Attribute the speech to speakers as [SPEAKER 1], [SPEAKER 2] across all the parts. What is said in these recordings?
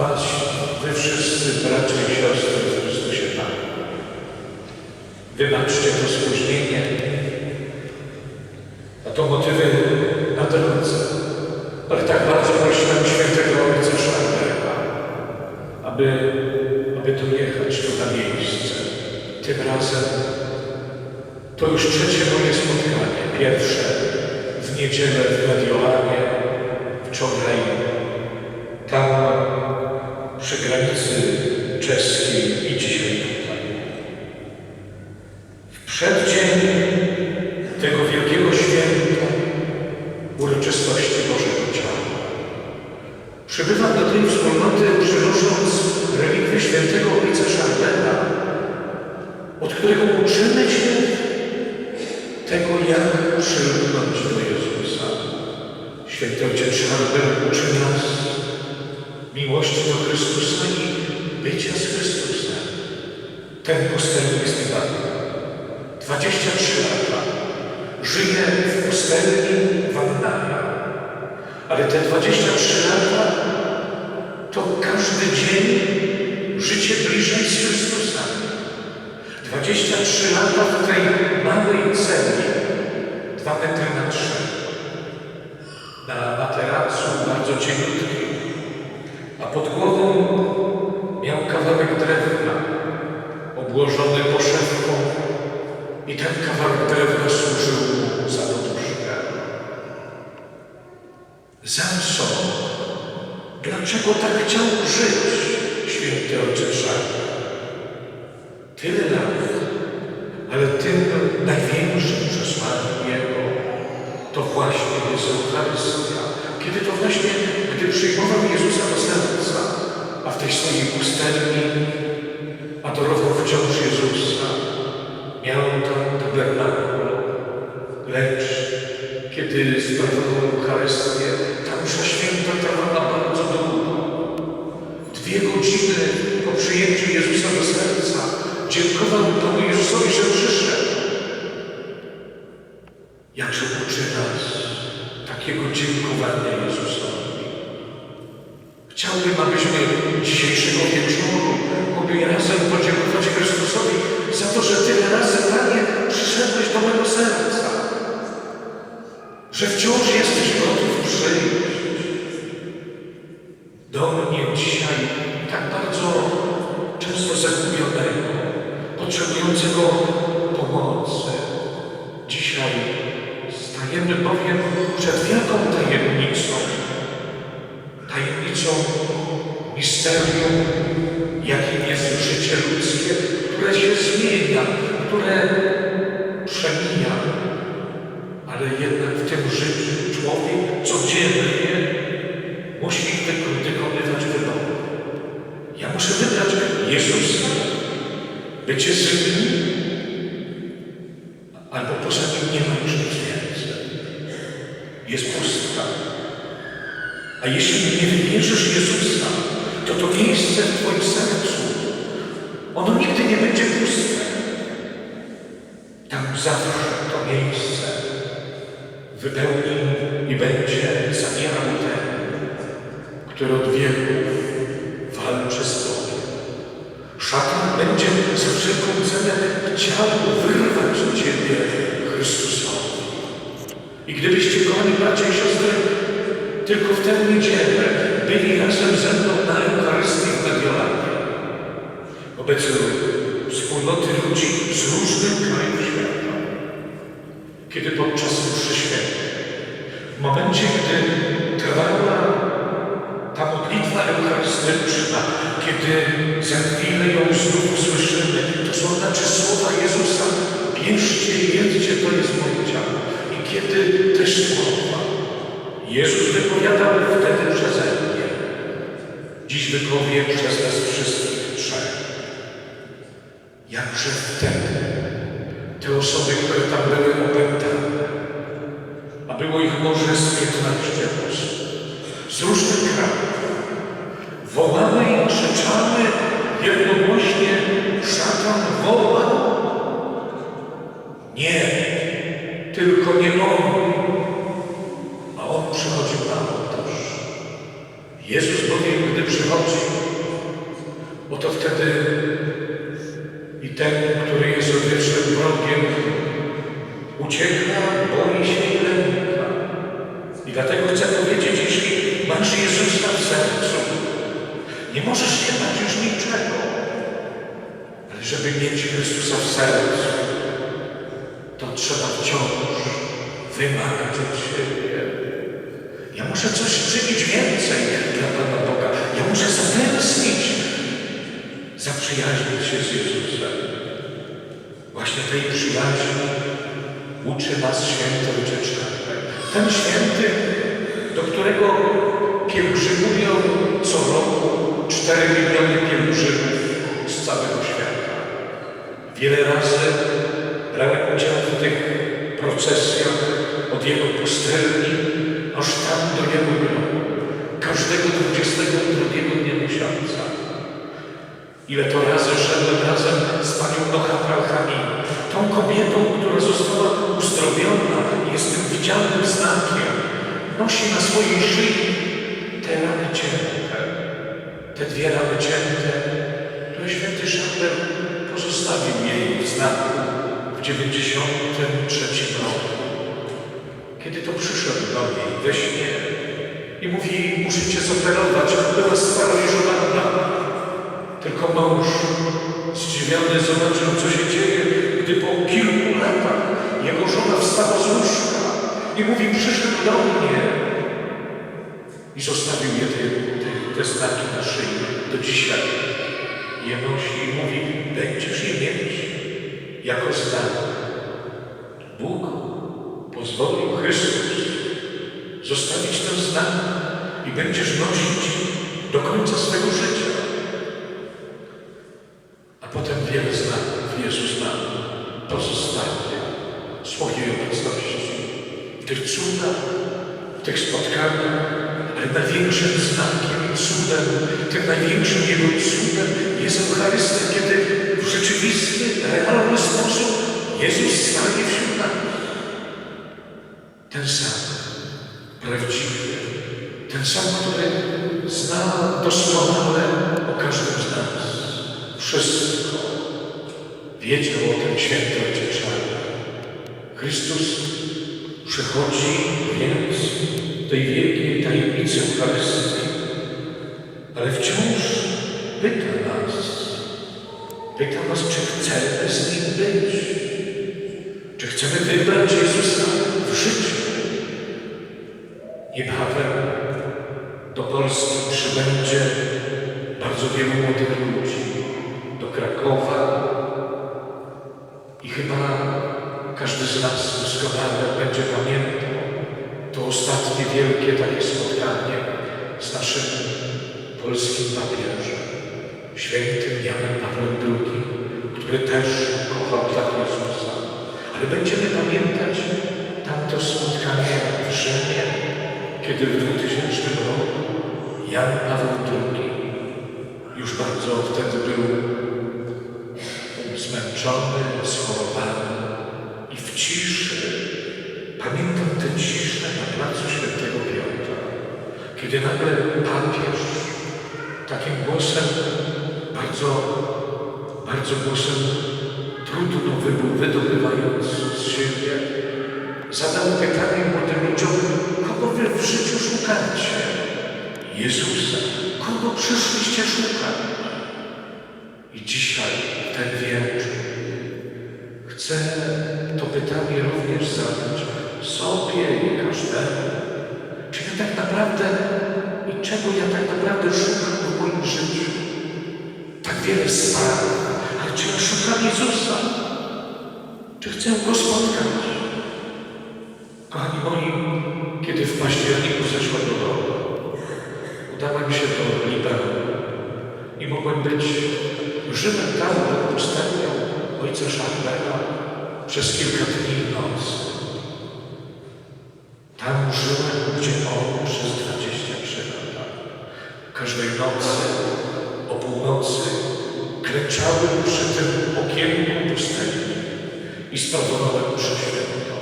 [SPEAKER 1] Was, wy wszyscy bracia i siostry w Chrystusie Panu. Wybaczcie to spóźnienie, a to motywy na drodze. Ale tak bardzo prosiłem świętego ojca Szarlera, aby, aby dojechać tu na miejsce. Tym razem to już trzecie moje spotkanie. Pierwsze w niedzielę w Mediolanie, wczoraj tam przy granicy czeskiej i dzisiaj tutaj. W przeddzień tego wielkiego święta uroczystości Bożego Ciała. Przybywam do tej wspólnoty przynosząc relikwy świętego ojca Szardela, od którego uczymy się tego, jak przylgnąć do Jezusa. Święty Ojciec Szardel uczy nas miłości do Chrystusa i bycia z Chrystusem. Ten pustelnik z Tybatu, 23 lata, żyje w pustelni Wannaja, ale te 23 lata to każdy dzień życie bliżej z Chrystusem. 23 lata w tej małej celi, 2 metry na 3, na materacu bardzo cieniutkim, a pod głową miał kawałek drewna obłożony poszewką i ten kawałek drewna służył za poduszkę. Samson, dlaczego tak chciał żyć, święty ojcze Szary? Tyle lat, ale tym największym przesłaniem Jego to właśnie jest Eucharystia. Kiedy to właśnie, gdy przyjmował Jezusa do serca, a w tej swojej pustelni adorował wciąż Jezusa, miał tam tabernakel, lecz kiedy sprawował Eucharystię, ta msza święta trwała bardzo długo. Dwie godziny po przyjęciu Jezusa do serca dziękował Panu Jezusowi, że przyszedł. Jakże uczy nas takiego dziękowania Jezusowi. Chciałbym, abyśmy dzisiejszego wieczoru mogli razem podziękować Chrystusowi za to, że tyle razy, Panie, przyszedłeś do mego serca. Że wciąż jesteś gotów przyjść do mnie dzisiaj tak bardzo często zagubionego, potrzebującego pomocy. Dzisiaj stajemy bowiem przed wielką tajemnicą, tajemnicą misterium, jakim jest życie ludzkie, które się zmienia, które przemija, ale jednak w tym życiu człowiek codziennie musi wyko- wykonywać wybory. Ja muszę wybrać Jezusa, bycie nim, albo poza nim nie ma już nic więcej. Jest pustka. A jeśli nie wybierzesz Jezusa, to to miejsce w Twoim sercu, ono nigdy nie będzie puste. Tam zawsze to miejsce wypełni i będzie zabierał ten, który od wieków walczy z Bogiem. Szatan będzie za wszelką cenę chciał wyrwać Ciebie Chrystusowi. I gdybyście, kochani bracia i siostry, tylko w tę niedzielę byli razem ze mną na Eucharystii w Mediolanie, wobec wspólnoty ludzi z różnych krajów świata, kiedy podczas mszy świętej, w momencie, gdy trwała ta modlitwa eucharystyczna, kiedy za chwilę ją znów usłyszymy, to są znaczy słowa Jezusa, bierzcie i jedzcie, to jest moje ciało. I kiedy te słowa Jezus wypowiadał wtedy przeze mnie, dziś wypowie przez nas wszystkich trzech. Jakże wtedy te osoby, które tam były opętane, a było ich może z 15 osób, z różnych krajów, wołały i krzyczały jednogłośnie, szatan woła. Nie, tylko nie on, a on przychodził na ołtarz. Jezus bowiem, gdy przychodzi, oto wtedy i ten, który jest odwiecznym wrogiem, ucieka, boi się i lęka. I dlatego chcę powiedzieć, jeśli masz Jezusa w sercu, nie możesz się bać już niczego, ale żeby mieć Chrystusa w sercu, to trzeba wciąż wymagać od siebie. Ja muszę coś czynić więcej dla Pana Boga. Ja muszę zatęsknić, zaprzyjaźnić się z Jezusem. Właśnie tej przyjaźni uczy nas święty Ojciec. Ten święty, do którego pielgrzymują co roku 4 miliony pielgrzymów z całego świata. Wiele razy procesjach od jego pustelni aż tam do jego grobu. Każdego 22 dnia miesiąca. Ile to razy szedłem razem z panią Nocha Pralchami, tą kobietą, która została uzdrowiona jest tym widzialnym znakiem. Nosi na swojej szyi te rany cięte, te dwie rany cięte, które święty Szabel pozostawił jej w znaku 93 roku. Kiedy to przyszedł do niej we śnie i mówi, muszę cię zoperować, była sparaliżowana. Tylko mąż zdziwiony zobaczył, co się dzieje, gdy po kilku latach jego żona wstała z łóżka i mówi, przyszedł do mnie. I zostawił je te, te, te znaki na szyi do dzisiaj. Je nosi i mówi, będziesz je mieć jako znak. Bóg pozwolił Chrystus zostawić ten znak i będziesz nosić do końca swego życia. A potem wiele znaków Jezus nam pozostaje w swojej obecności. W tych cudach, w tych spotkaniach, ale największym znakiem, cudem, tym największym Jego cudem jest Eucharystia, kiedy w rzeczywisty, realny sposób Jezus stanie wśród nas. Ten sam, prawdziwy, ten sam, który zna doskonale o każdym z nas. Wszystko wiedział o tym święty Ojciec. Chrystus przychodzi więc w tej wielkiej tajemnicy Eucharystii, ale wciąż pyta nas, czy chcemy z Nim być, czy chcemy wybrać Jezusa w życiu. Niebawem do Polski przybędzie bardzo wielu młodych ludzi, do Krakowa. I chyba każdy z nas doskonale będzie pamiętał to ostatnie wielkie takie spotkanie z naszym polskim papieżem, świętym Janem Pawłem II, który też kochał dla Jezusa. Ale będziemy pamiętać tamto spotkanie w Rzymie, kiedy w 2000 roku Jan Paweł II już bardzo wtedy był zmęczony, schorowany i w ciszy, pamiętam tę ciszę na placu Świętego Piotra, kiedy nagle papież takim głosem, bardzo, bardzo głosem trudno wydobywając z siebie, zadał pytanie młodym ludziom, kogo wy w życiu szukacie? Jezusa. Kogo przyszliście szukać? I dzisiaj, ten wieczór, chcę to pytanie również zadać sobie i każdemu. Czy ja tak naprawdę i czego ja tak naprawdę szukam w moim życiu? Wiele spraw, ale czy ja szukam Jezusa? Czy chcę Go spotkać? Kochani moi, kiedy w październiku zeszłego roku udałem się do Libanu i mogłem być Rzymem tam pustelnią ojca Szarbela przez kilka dni i noc. Tam żyłem, gdzie on przez 23 lata. Każdej nocy, o północy, klęczałem przy tym okienku pustelni i sprawowałem mszę świętą.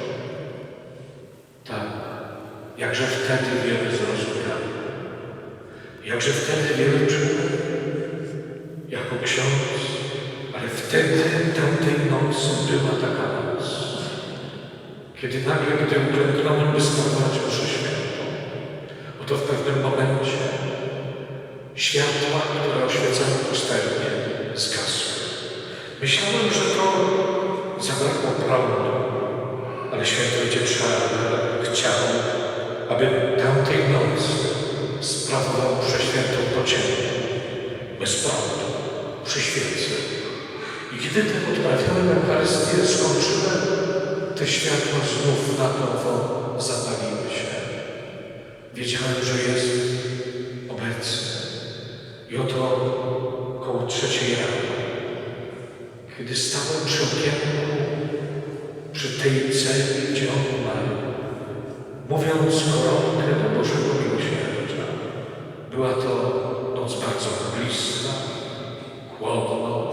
[SPEAKER 1] Tak, jakże wtedy wiele zrozumiałem. Jakże wtedy wiele czułem jako ksiądz, ale wtedy, tamtej nocy była taka noc, kiedy nagle, gdy uklęknąłem, by sprawować mszę świętą, oto w pewnym momencie światła, które oświecały pustelnię, zgasły. Myślałem, że to zabrakło prądu, ale święty Charles chciał, aby tamtej nocy sprawował mszę świętą po ciemku, bez prądu, przy świecy. I kiedy tak odprawiałem Eucharystię, skończyłem, te światła znów na nowo zapaliły się. Wiedziałem, że jest obecny. I oto koło trzeciej rano, kiedy stałem przy okienku, przy tej celi, gdzie on umarł, mówiąc koronkę do Bożego Miłosierdzia, była to noc bardzo mglista, chłodno.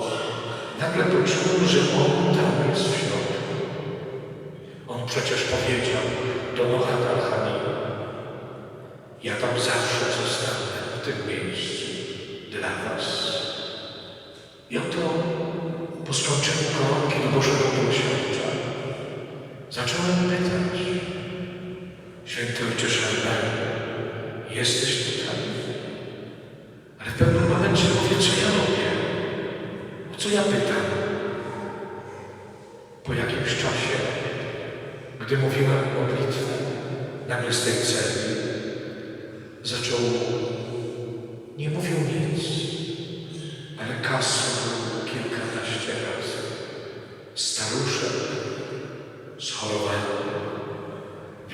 [SPEAKER 1] Nagle poczułem, że on tam jest w środku. On przecież powiedział do Noha Dalhanina, ja tam zawsze zostanę w tym miejscu dla was. I oto po skończeniu koronki do Bożego Miłosierdzia zacząłem pytać, Święty Ojcze Szalbert, jesteś tutaj? Ale w pewnym momencie mówię, co ja robię? O co ja pytam? Po jakimś czasie, gdy mówiłem modlitwę nagle z tej celi, zaczął, nie mówił nic, ale kasł kilkanaście razy. Staruszek schorowany.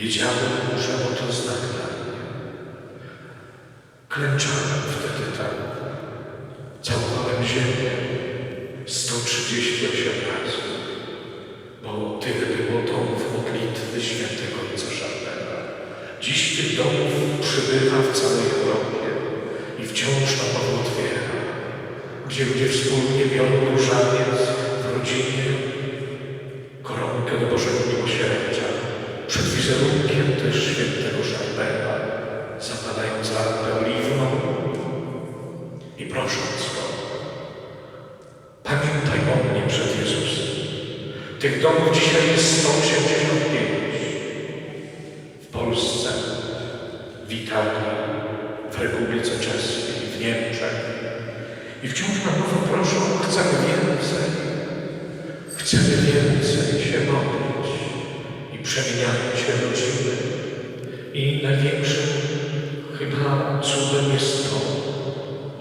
[SPEAKER 1] Wiedziałem, że oto znak dla mnie. Klęczałem wtedy tam. Całowałem ziemię 138 razy, bo tyle było domów modlitwy świętego Szarlera. Dziś tych domów przybywa w całej Europie i wciąż na otwiera, gdzie ludzie wspólnie biorą różaniec w rodzinie, wizerunkiem też świętego Szarlera, zapalając lampę oliwną i prosząc Go, pamiętaj o mnie przed Jezusem. Tych domów dzisiaj jest 185 w Polsce, w Italii, w Republice Czeskiej, w Niemczech. I wciąż na nowo proszą, chcemy więcej. Chcemy więcej się modlić przemieniają się rodziny. I największym chyba cudem jest to,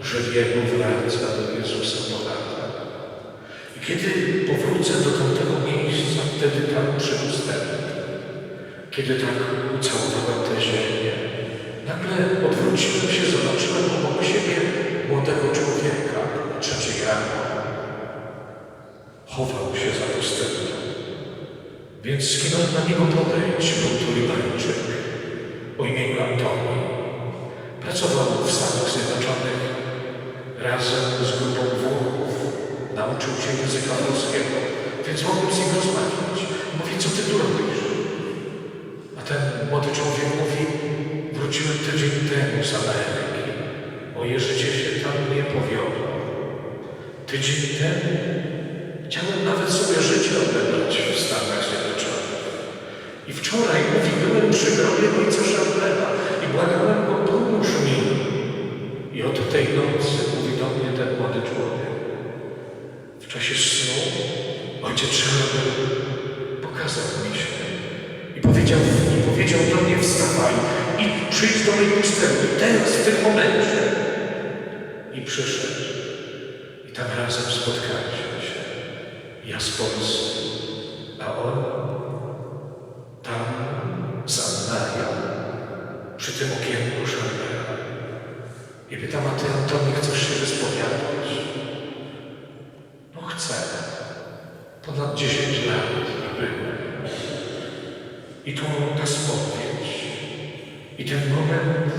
[SPEAKER 1] że wielu wraca do Jezusa po latach. I kiedy powrócę do tamtego miejsca, wtedy tam przy ustępie, kiedy tak ucałowałem tę ziemię, nagle odwróciłem się, zobaczyłem obok siebie młodego człowieka, trzeciej rano. Chował się za postępem. Więc skinąłem na niego podejść, był to Libańczyk o imieniu Antoni. Pracował w Stanach Zjednoczonych razem z grupą Włochów. Nauczył się języka polskiego, więc mogłem z nim rozmawiać. Mówi, co ty tu robisz? A ten młody człowiek mówi, wróciłem tydzień temu z Ameryki. Moje życie się tam nie powiodło. Tydzień temu chciałem nawet sobie życie odebrać w Stanach Zjednoczonych. I wczoraj mówi, byłem przy grobie ojca Szarlera i błagałem go, pomóż mi. I od tej nocy mówi do mnie ten młody człowiek. W czasie snu ojciec Szarler pokazał mi się i powiedział, i powiedział do mnie, wstawaj i przyjdź do mojej pustelni, teraz, w tym momencie. I przyszedł. I tam razem spotkaliśmy się. Ja z Polski, a on tam z Annaja, przy tym okienku Szarlera. I pytam, a ty Antoni, chcesz się wyspowiadać? No chcę. Ponad 10 lat byłem. I tu ta spowiedź. I ten moment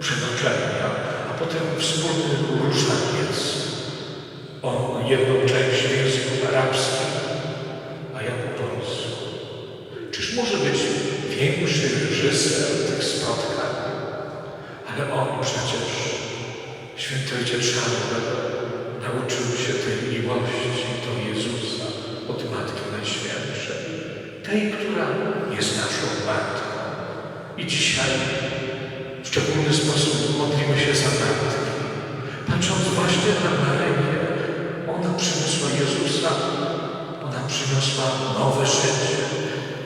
[SPEAKER 1] przebaczenia, a potem wspólny różaniec. On jedną część w języku arabskim, a ja po polsku. Czyż może być większy reżyser tych spotkań? Ale on przecież Święty Ojciec nauczył się tej miłości do Jezusa od Matki Najświętszej, tej, która jest naszą Matką. I dzisiaj w szczególny sposób modlimy się za Matki. Patrząc właśnie na Maryję, ona przyniosła Jezusa, ona przyniosła nowe życie.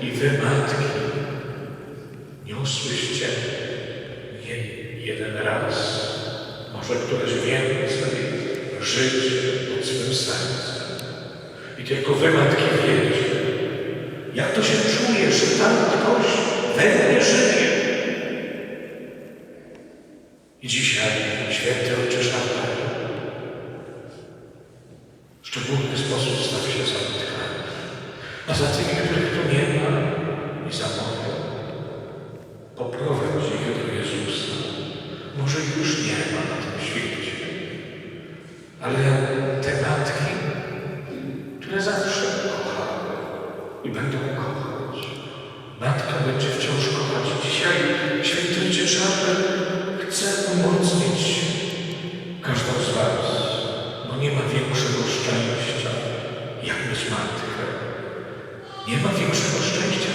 [SPEAKER 1] I wy, Matki, niosłyście nie jeden raz, może któreś więcej, życie pod swym sercem. I tylko wy, matki, wiecie, jak to się czuje, że tam ktoś we mnie żyje. I dzisiaj, święty Ojcze Szarpany, w szczególny sposób staw się za matkami, a za tymi, których tu nie ma i za moją. Poprowadź ich do Jezusa. Może już nie ma na tym świecie. Ale te matki, które zawsze kochały i będą kochać. Matka będzie wciąż kochać. Dzisiaj święty Szarper chce umocnić każdą z Was, bo nie ma większego szczęścia, jak mieć matkę. Nie ma większego szczęścia,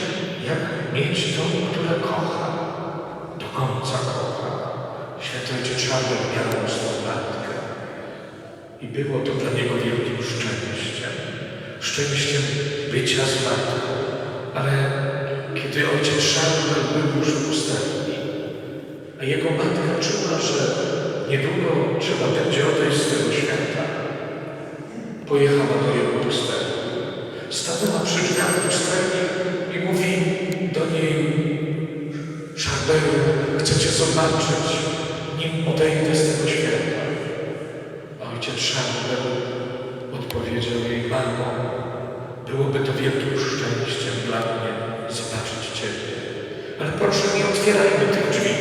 [SPEAKER 1] jak mieć tą, która kocha, do końca kocha. Święty Ojciec Szarper miał swą matkę. I było to dla niego wielkim szczęściem. Szczęściem bycia z matką. Ale kiedy ojciec Szarper był już w pustelni, a jego matka czuła, że niedługo trzeba będzie odejść z tego świata, pojechała do jego pustelni. Stanęła przy drzwiach pustelni i mówi do niej Szarberu, chcę cię zobaczyć, nim odejdę z tego świata. A ojciec Szarper odpowiedział jej, mamo, byłoby to wielkim szczęściem dla mnie zobaczyć Ciebie. Ale proszę, nie otwierajmy tych drzwi.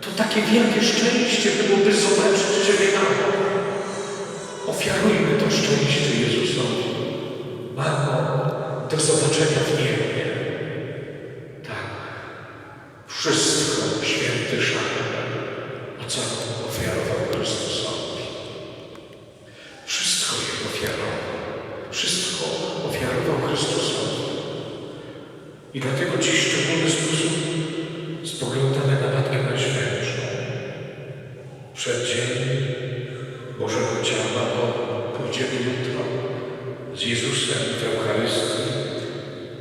[SPEAKER 1] To takie wielkie szczęście byłoby zobaczyć Ciebie, mamo. Ofiarujmy to szczęście Jezusowi. Mamo, do zobaczenia w niebie. Tak. Wszystko święty Szarper, o co ofiarował Chrystusowi. Wszystko jej ofiarował. Wszystko ofiarował Chrystusowi. I dlatego dziś w szczególny sposób spoglądamy na Matkę Najświętszą. Przeddzień Bożego Ciała, bo pójdziemy jutro z Jezusem w Eucharystii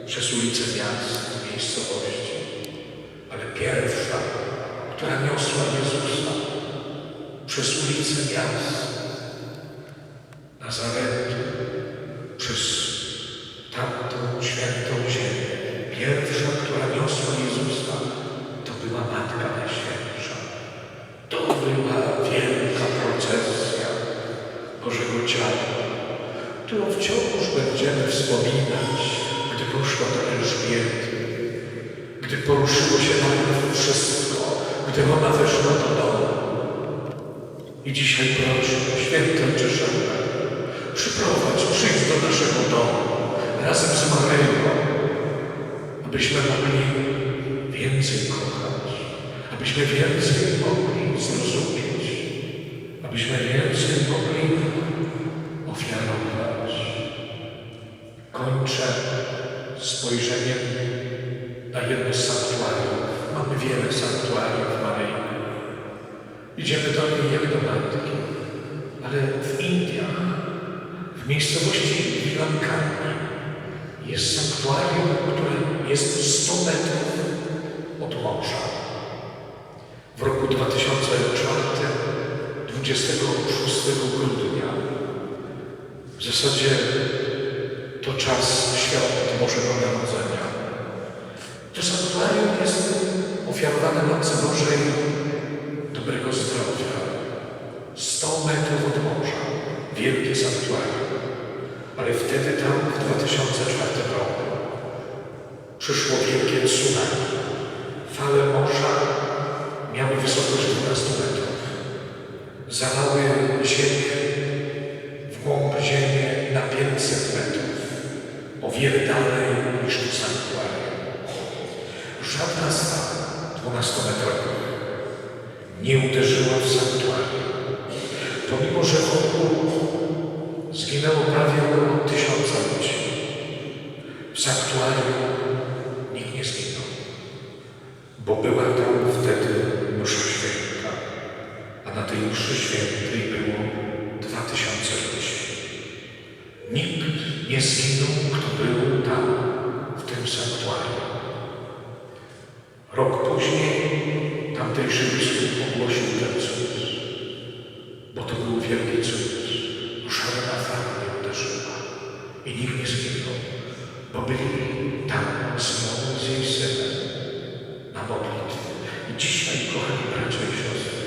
[SPEAKER 1] przez ulice miast, miejscowości. Ale pierwsza, która niosła Jezusa przez ulice miast, Nazaretu, przez tamtą świętą ziemię. Pierwsza, która niosła Jezusa, to była Matka Najświętsza. To była wielka procesja Bożego Ciała, którą wciąż będziemy wspominać, gdy poszła do Elżbiety, gdy poruszyło się najpierw wszystko, gdy ona weszła do domu. I dzisiaj proszę, święty Szarper, przyprowadź, przyjdź do naszego domu razem z Maryją, abyśmy mogli więcej kochać, abyśmy więcej mogli zrozumieć, abyśmy więcej mogli ofiarować. Kończę spojrzeniem na jedno wiele sanktuariów Maryjnych. Idziemy do niej jak do matki, ale w Indiach, w miejscowości Wilankani jest sanktuarium, które jest 100 metrów od morza. W roku 2004, 26 grudnia, w zasadzie to czas świąt Bożego Narodzenia. To sanktuarium jest ofiarowane Matce Bożej dobrego zdrowia. 100 metrów od morza. Wielkie sanktuarium. Ale wtedy tam w 2004 roku przyszło wielkie tsunami. Fale morza miały wysokość 12 metrów. Zalały ziemię, w głąb ziemię na 500 metrów. O wiele dalej niż to sanktuarium. Żadna z fal Ponad sto metrów. nie uderzyła w sanktuarium. Pomimo, że wokół zginęło prawie około tysiąca ludzi, w sanktuarium nikt nie zginął, bo była tam wtedy msza święta, a na tej mszy świętej było dwa tysiące ludzi. Nikt nie zginął Rok później tamtejszy biskup ogłosił ten cud, bo to był wielki cud. Żadna fala uderzyła i nikt nie zginął, bo byli tam z nią, z jej synem na modlitwie. I dzisiaj, kochani bracia i siostry,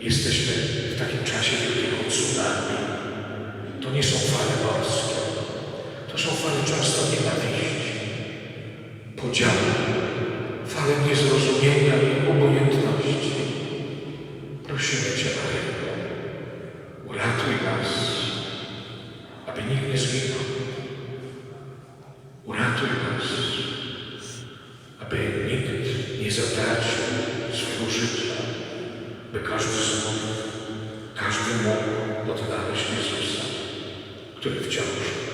[SPEAKER 1] jesteśmy w takim czasie wielkiego tsunami. To nie są fale morskie, to są fale często nienawiści, podziału, niezrozumienia i obojętności. Prosimy Cię, Maryjo, uratuj nas, aby nikt nie zginął. Uratuj nas, aby nikt nie zatracił swojego życia, by każdy znów, każdy mógł odnaleźć Jezusa, który wciąż.